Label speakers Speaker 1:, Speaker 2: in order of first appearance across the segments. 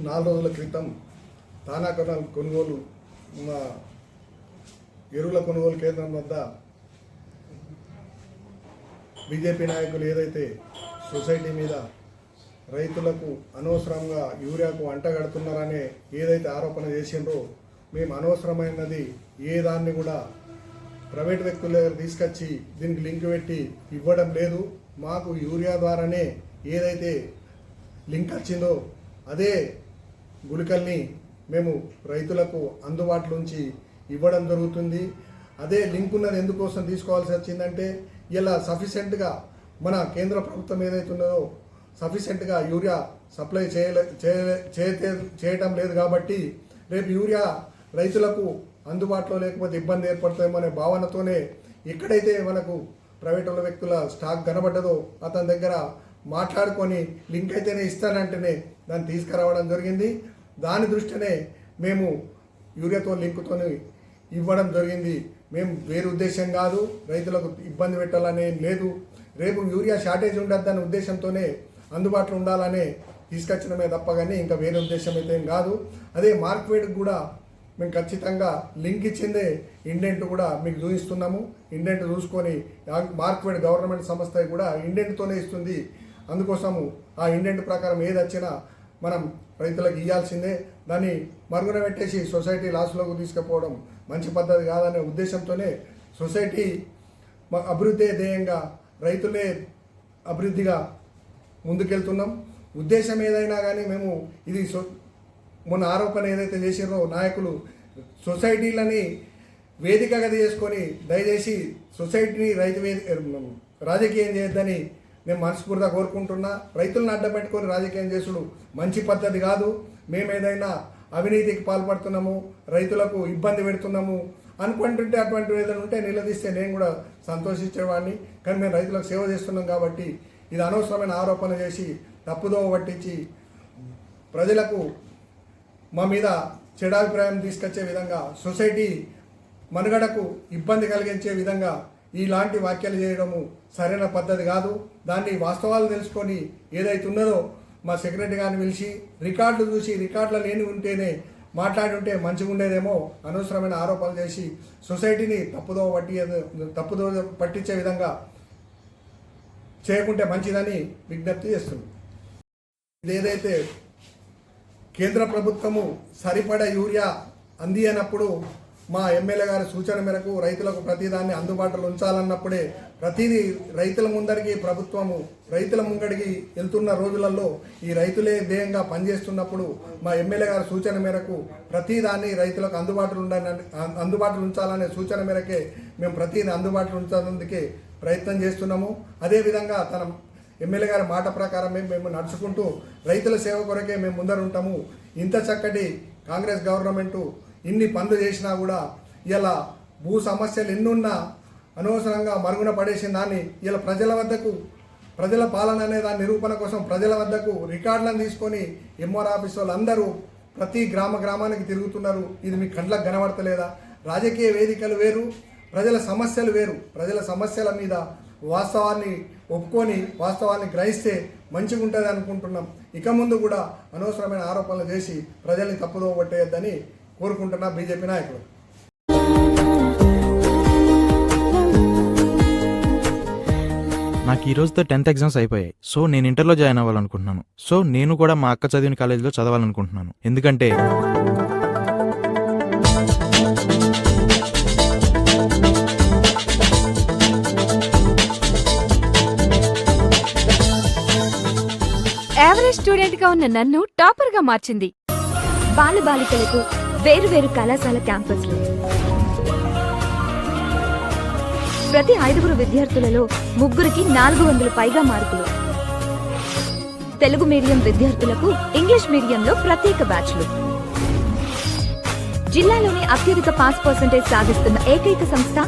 Speaker 1: నాలుగు రోజుల క్రితం తానా కొనుగోలు మా ఎరువుల కొనుగోలు కేంద్రం వద్ద బీజేపీ నాయకులు ఏదైతే సొసైటీ మీద రైతులకు అనవసరంగా యూరియాకు అంటగడుతున్నారనే ఏదైతే ఆరోపణ చేసిండ్రో మేము అనవసరమైనది ఏ దాన్ని కూడా ప్రైవేట్ వ్యక్తుల దగ్గర తీసుకొచ్చి దీనికి లింక్ పెట్టి ఇవ్వడం లేదు. మాకు యూరియా ద్వారానే ఏదైతే లింక్ వచ్చిందో అదే గుళికల్ని మేము రైతులకు అందుబాటులోంచి ఇవ్వడం జరుగుతుంది. అదే లింక్ ఉన్నది ఎందుకోసం తీసుకోవాల్సి వచ్చిందంటే ఇలా సఫిషియెంట్గా మన కేంద్ర ప్రభుత్వం ఏదైతే ఉన్నదో సఫిషియెంట్గా యూరియా సప్లై చేయలే చేయలే- చేయటం లేదు కాబట్టి రేపు యూరియా రైతులకు అందుబాటులో లేకపోతే ఇబ్బంది ఏర్పడుతుందేమో అనే భావనతోనే ఎక్కడైతే మనకు ప్రైవేట్ వ్యక్తుల స్టాక్ కనబడ్డదో అతని దగ్గర మాట్లాడుకొని లింక్ అయితేనే ఇస్తానంటేనే దాన్ని తీసుకురావడం జరిగింది. దాని దృష్టినే మేము యూరియాతో లింకుతో ఇవ్వడం జరిగింది. మేము వేరే ఉద్దేశం కాదు రైతులకు ఇబ్బంది పెట్టాలనే లేదు. రేపు యూరియా షార్టేజ్ ఉండద్దనే ఉద్దేశంతోనే అందుబాటులో ఉండాలనే తీసుకొచ్చడమే తప్ప కానీ ఇంకా వేరే ఉద్దేశం అయితే ఏం కాదు. అదే మార్కెట్కి కూడా మేము ఖచ్చితంగా లింక్ ఇచ్చిందే. ఇండెంట్ కూడా మీకు చూపిస్తున్నాము. ఇండెంట్ చూసుకొని మార్కెట్ గవర్నమెంట్ సంస్థ కూడా ఇండెంట్తోనే ఇస్తుంది. అందుకోసము ఆ ఇండెంట్ ప్రకారం ఏది వచ్చినా మనం రైతులకు ఇవ్వాల్సిందే దాన్ని మరుగున పెట్టేసి సొసైటీ లాస్లోకి తీసుకుపోవడం మంచి పద్ధతి కాదనే ఉద్దేశంతోనే సొసైటీ మ- అభివృద్ధి ధ్యేయంగా రైతులే అభివృద్ధిగా ముందుకెళ్తున్నాం. ఉద్దేశం ఏదైనా కానీ మేము ఇది సో మొన్న ఆరోపణ ఏదైతే చేసిరో నాయకులు సొసైటీలని వేదికగా చేసుకొని దయచేసి సొసైటీని రైతు వేది రాజకీయం చేయొద్దని నేను మనస్ఫూర్తిగా కోరుకుంటున్నా రైతులను అడ్డపెట్టుకొని రాజకీయం చేసుడు మంచి పద్ధతి కాదు. మేము ఏదైనా అవినీతికి పాల్పడుతున్నాము రైతులకు ఇబ్బంది పెడుతున్నాము అనుకుంటుంటే అటువంటి ఏదైనా ఉంటే నిలదీస్తే నేను కూడా సంతోషించేవాడిని. కానీ మేము రైతులకు సేవ చేస్తున్నాం కాబట్టి ఇది అనవసరమైన ఆరోపణ చేసి తప్పుదోవ పట్టించి ప్రజలకు మా మీద చెడాభిప్రాయం తీసుకొచ్చే విధంగా సొసైటీ మనుగడకు ఇబ్బంది కలిగించే విధంగా ఇలాంటి వ్యాఖ్యలు చేయడము సరైన పద్ధతి కాదు. దాన్ని వాస్తవాలు తెలుసుకొని ఏదైతే ఉన్నదో మా సెక్రటరీ గారిని పిలిచి రికార్డులు చూసి రికార్డులు లేని ఉంటేనే మాట్లాడి ఉంటే మంచిగా ఉండేదేమో అనవసరమైన ఆరోపణలు చేసి సొసైటీని తప్పుదో పట్టి తప్పుదో పట్టించే విధంగా చేయకుంటే మంచిదని విజ్ఞప్తి చేస్తుంది. ఇదేదైతే కేంద్ర ప్రభుత్వము సరిపడ యూరియా అంది అన్నప్పుడు మా ఎమ్మెల్యే గారి సూచన మేరకు రైతులకు ప్రతిదాన్ని అందుబాటులో ఉంచాలన్నప్పుడే ప్రతిదీ రైతుల ముందరికి ప్రభుత్వము రైతుల ముంగడికి వెళ్తున్న రోజులలో ఈ రైతులే ధ్యేయంగా పనిచేస్తున్నప్పుడు మా ఎమ్మెల్యే గారి సూచన మేరకు ప్రతిదాన్ని రైతులకు అందుబాటులో ఉండాలని అందుబాటులో ఉంచాలనే సూచన మేరకే మేము ప్రతిదీ అందుబాటులో ఉంచాలందుకే ప్రయత్నం చేస్తున్నాము. అదేవిధంగా తన ఎమ్మెల్యే గారి మాట ప్రకారమే మేము నడుచుకుంటూ రైతుల సేవ కొరకే మేము ముందర ఉంటాము ఇంత చక్కటి కాంగ్రెస్ గవర్నమెంటు ఇన్ని పనులు చేసినా కూడా ఇలా భూ సమస్యలు ఎన్నున్నా అనవసరంగా మరుగున పడేసిన దాన్ని ఇలా ప్రజల వద్దకు ప్రజల పాలన అనే దాని నిరూపణ కోసం ప్రజల వద్దకు రికార్డులను తీసుకొని ఎంఆర్ ఆఫీస్ వాళ్ళు అందరూ ప్రతి గ్రామ గ్రామానికి తిరుగుతున్నారు. ఇది మీ కండ్లకు కనబడతలేదా? రాజకీయ వేదికలు వేరు ప్రజల సమస్యలు వేరు. ప్రజల సమస్యల మీద వాస్తవాన్ని ఒప్పుకొని వాస్తవాన్ని గ్రహిస్తే మంచిగా ఉంటుంది అనుకుంటున్నాం. ఇక ముందు కూడా అనవసరమైన ఆరోపణలు చేసి ప్రజల్ని తప్పుదో పట్టేయద్దని కోరుకుంటున్నా బీజేపీ నాయకులు.
Speaker 2: నాకు ఈ రోజుతో టెన్త్ ఎగ్జామ్స్ అయిపోయాయి. సో నేను ఇంటర్లో జాయిన్ అవ్వాలనుకుంటున్నాను. సో నేను కూడా మా అక్క చదివిన కాలేజీలో చదవాలనుకుంటున్నాను. ఎందుకంటే
Speaker 3: యావరేజ్ స్టూడెంట్గా ఉన్న నన్ను టాపర్గా మార్చింది
Speaker 4: బాలబాలికలకు వేరువేరు కళాశాల క్యాంపస్లు. ప్రతి ఐదుగురు విద్యార్థులలో ముగ్గురికి నాలుగు వందల పైగా మార్కులు. తెలుగు మీడియం విద్యార్థులకు ఇంగ్లీష్ మీడియంలో ప్రత్యేక బ్యాచ్లు. జిల్లాలోని అత్యధిక పాస్ పర్సంటేజ్ సాధిస్తున్న ఏకైక సంస్థ?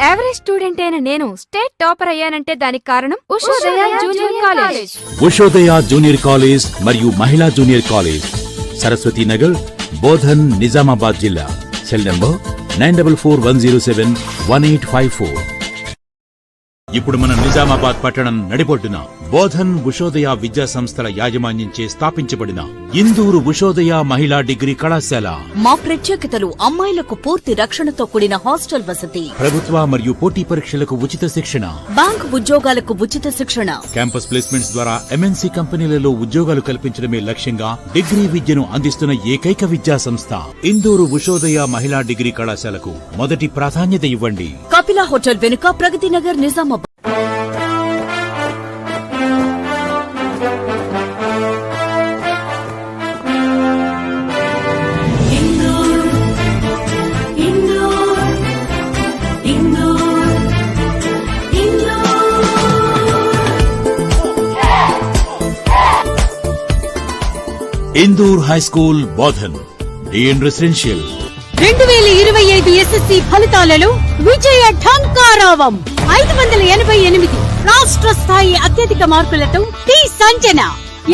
Speaker 3: యావరేజ్ స్టూడెంట్ అయిన నేను స్టేట్ టాపర్ అయ్యానంటే దానికి కారణం Ushodaya junior college.
Speaker 5: Ushodaya junior college మరియు మహిళా జూనియర్ కాలేజ్. సరస్వతి నగర్ బోధన్ నిజామాబాద్ జిల్లా. Cell number nine double four one zero seven one eight five four. ఇప్పుడు మన నిజామాబాద్ పట్టణం నడిబొడ్డున బోధన్ ఉషోదయ విద్యా సంస్థల యాజమాన్యంచే స్థాపించబడిన ఇందూరు ఉషోదయ మహిళా డిగ్రీ కళాశాల.
Speaker 6: మా ప్రత్యేకతలు అమ్మాయిలకు పూర్తి రక్షణతో కూడిన హాస్టల్ వసతి.
Speaker 5: ప్రభుత్వ మరియు పోటీ పరీక్షలకు ఉచిత శిక్షణ.
Speaker 6: బ్యాంక్ ఉద్యోగాలకు ఉచిత శిక్షణ.
Speaker 5: క్యాంపస్ ప్లేస్మెంట్స్ ద్వారా ఎంఎన్సీ కంపెనీలలో ఉద్యోగాలు కల్పించడమే లక్ష్యంగా డిగ్రీ విద్యను అందిస్తున్న ఏకైక విద్యా సంస్థ. ఇందూరు ఉషోదయ మహిళా డిగ్రీ కళాశాలకు మొదటి ప్రాధాన్యత ఇవ్వండి.
Speaker 6: కపిల హోటల్ వెనుక Pragati Nagar Nizamabad
Speaker 5: Indur high school Bodhan DN residential
Speaker 7: రెండు వేల ఇరవై ఐదు ఎస్ఎస్సి ఫలితాలలో విజయ ఢంకారావం. ఐదు వందల ఎనభై ఎనిమిది రాష్ట్ర స్థాయి అత్యధిక మార్కులతో టి సంజన.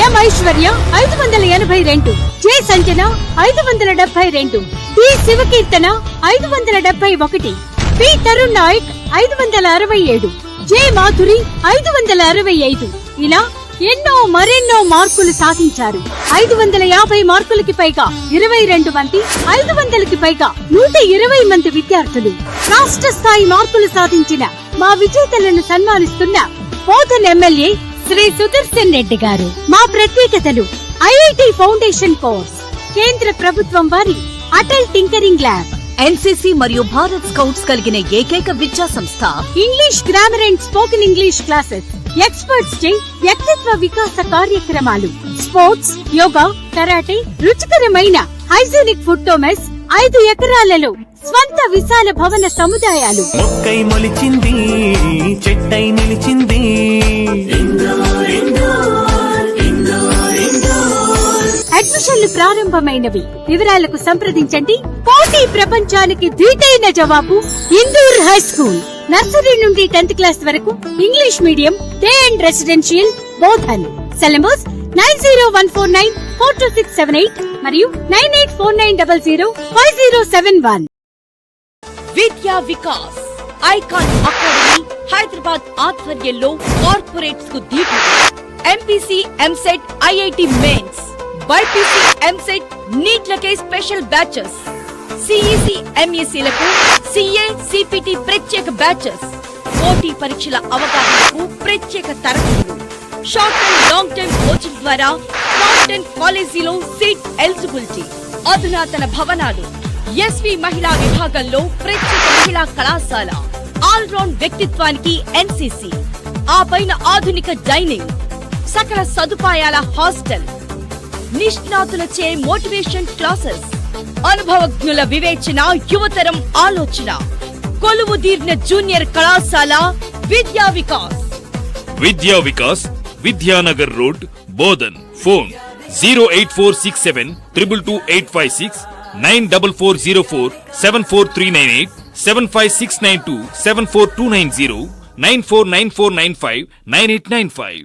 Speaker 7: ఎం ఐశ్వర్య ఐదు వందల ఎనభై రెండు. జె సంజన ఐదు వందల డెబ్బై రెండు. డి శివకీర్తన ఐదు వందల డెబ్బై ఒకటి. పి తరుణ్ నాయక్ ఐదు వందల అరవై ఏడు. జె మాధురి ఐదు వందల అరవై ఐదు. ఇలా ఎన్నో మరెన్నో మార్కులు సాధించారు. ఐదు వందల యాభై మార్కులకి పైగా ఇరవై రెండు మంది ఐదు వందలకి పైగా నూట ఇరవై మంది విద్యార్థులు. రాష్ట్ర స్థాయి మార్కులు సాధించిన మా విజేతలను సన్మానిస్తున్న బోధన్ ఎమ్మెల్యే శ్రీ సుదర్శన్ రెడ్డి గారు. మా ప్రత్యేకతలు ఐఐటి ఫౌండేషన్ కోర్స్ కేంద్ర ప్రభుత్వం వారి అటల్ టింకరింగ్ ల్యాబ్.
Speaker 6: ఎన్సీసీ మరియు భారత్ స్కౌట్స్ కలిగిన ఏకైక విద్యా సంస్థ
Speaker 7: English grammar and spoken English classes. Experts చే వ్యక్తిత్వ వికాస కార్యక్రమాలు. స్పోర్ట్స్ యోగా కరాటే రుచికరమైన హైజీనిక్ ఫుడ్ మెస్ ఐదు ఎకరాలలో స్వంత విశాల భవన సముదాయాలు.
Speaker 8: మొక్కై మొలిచింది చెట్టై నిలిచింది.
Speaker 7: అడ్మిషన్లు ప్రారంభమైనవి. వివరాలకు సంప్రదించండి. పోటీ ప్రపంచానికి ధీటైన జవాబు ఇందూర్ హై స్కూల్. నర్సరీ నుండి టెన్త్ క్లాస్ వరకు English medium day and residential Bodhan. Syllabus nine zero one four nine four two six seven eight మరియు nine eight four nine double zero five zero seven one.
Speaker 6: Vidya Vikas icon academy Hyderabad ఆధ్వర్యంలో కార్పొరేట్స్కు దీపం MPC EAMCET IIT mains BIPC EAMCET నీట్లకే special batches CEC ఎంఈసీలకు CA CPT ప్రత్యేక batches పోటీ పరీక్షల అవగాహనకు ప్రత్యేక తరగతులు. Short and long time coaching ద్వారా టాప్ టెన్ కాలేజీలో సీట్ ఎలిజిబిలిటీ అధునాతన భవనాలు. ఎస్వి మహిళా విభాగంలో ప్రత్యేక మహిళా కళాశాల. ఆల్ రౌండ్ వ్యక్తిత్వానికి ఎన్సీసీ ఆ పైన ఆధునిక డైనింగ్ సకల సదుపాయాల హాస్టల్ నిష్ణాతులచే మోటివేషన్ క్లాసెస్ అనుభవజ్ఞుల వివేచన యువతరం ఆలోచన. కొలువు తీర్న జూనియర్ కళాశాల Vidya Vikas.
Speaker 9: Vidya Vikas Vidyanagar road Bodhan. Phone zero eight four six seven triple two eight five six nine double four zero four seven four three nine eight seven five six nine two seven four two nine zero nine four nine four nine five nine eight nine five